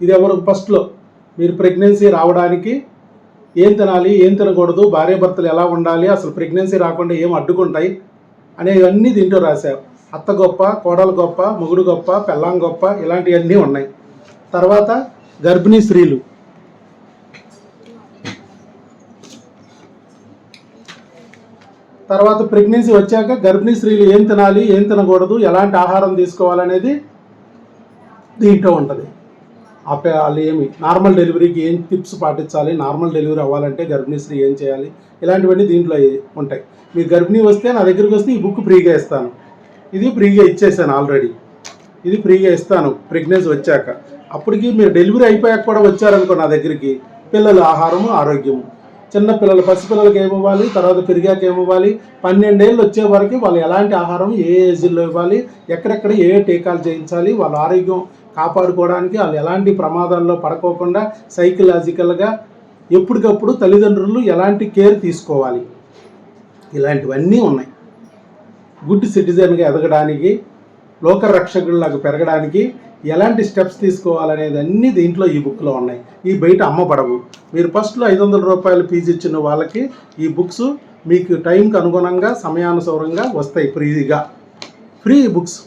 ఇది ఎవరు ఫస్ట్లో? మీరు ప్రెగ్నెన్సీ రావడానికి ఏం తినాలి ఏం తినకూడదు భార్యాభర్తలు ఎలా ఉండాలి అసలు ప్రెగ్నెన్సీ రాకుండా ఏం అడ్డుకుంటాయి అనేవన్నీ దీంట్లో రాశారు. అత్త గొప్ప కోడలు గొప్ప మొగుడు గొప్ప పెళ్ళాం గొప్ప ఇలాంటివన్నీ ఉన్నాయి. తర్వాత గర్భిణీ స్త్రీలు. తర్వాత ప్రెగ్నెన్సీ వచ్చాక గర్భిణీ స్త్రీలు ఏం తినాలి ఏం తినకూడదు ఎలాంటి ఆహారం తీసుకోవాలనేది దీంట్లో ఉంటుంది. వాళ్ళు ఏమి? నార్మల్ డెలివరీకి ఏం టిప్స్ పాటించాలి? నార్మల్ డెలివరీ అవ్వాలంటే గర్భిణీశ్రీ ఏం చేయాలి? ఇలాంటివన్నీ దీంట్లో ఉంటాయి. మీరు గర్భిణీ వస్తే నా దగ్గరికి వస్తే ఈ బుక్ ఫ్రీగా ఇస్తాను. ఇది ఫ్రీగా ఇచ్చేసాను ఆల్రెడీ. ఇది ఫ్రీగా ఇస్తాను. ప్రెగ్నెన్సీ వచ్చాక. అప్పటికి మీరు డెలివరీ అయిపోయాక కూడా వచ్చారనుకో నా దగ్గరికి. పిల్లల ఆహారము ఆరోగ్యము. చిన్న పిల్లలు పసిపిల్లలకి ఏమివ్వాలి తర్వాత పెరిగాక ఏమివ్వాలి పన్నెండేళ్ళు వచ్చే వరకు వాళ్ళు ఎలాంటి ఆహారం ఏ ఏజ్లో ఇవ్వాలి? ఎక్కడెక్కడ ఏ టీకాలు చేయించాలి? వాళ్ళ ఆరోగ్యం కాపాడుకోవడానికి వాళ్ళు ఎలాంటి ప్రమాదాల్లో పడుకోకుండా సైకలాజికల్గా ఎప్పటికప్పుడు తల్లిదండ్రులు ఎలాంటి కేర్ తీసుకోవాలి? ఇలాంటివన్నీ ఉన్నాయి. గుడ్ సిటిజన్గా ఎదగడానికి లోక పెరగడానికి ఎలాంటి స్టెప్స్ తీసుకోవాలనేది అన్నీ దీంట్లో ఈ బుక్లో ఉన్నాయి. ఈ బయట అమ్మబడవు మీరు ఫస్ట్లో ఐదు వందల రూపాయలు ఫీజు ఇచ్చిన వాళ్ళకి ఈ బుక్స్ మీకు టైంకి అనుగుణంగా సమయానుసారంగా వస్తాయి ఫ్రీగా. Free books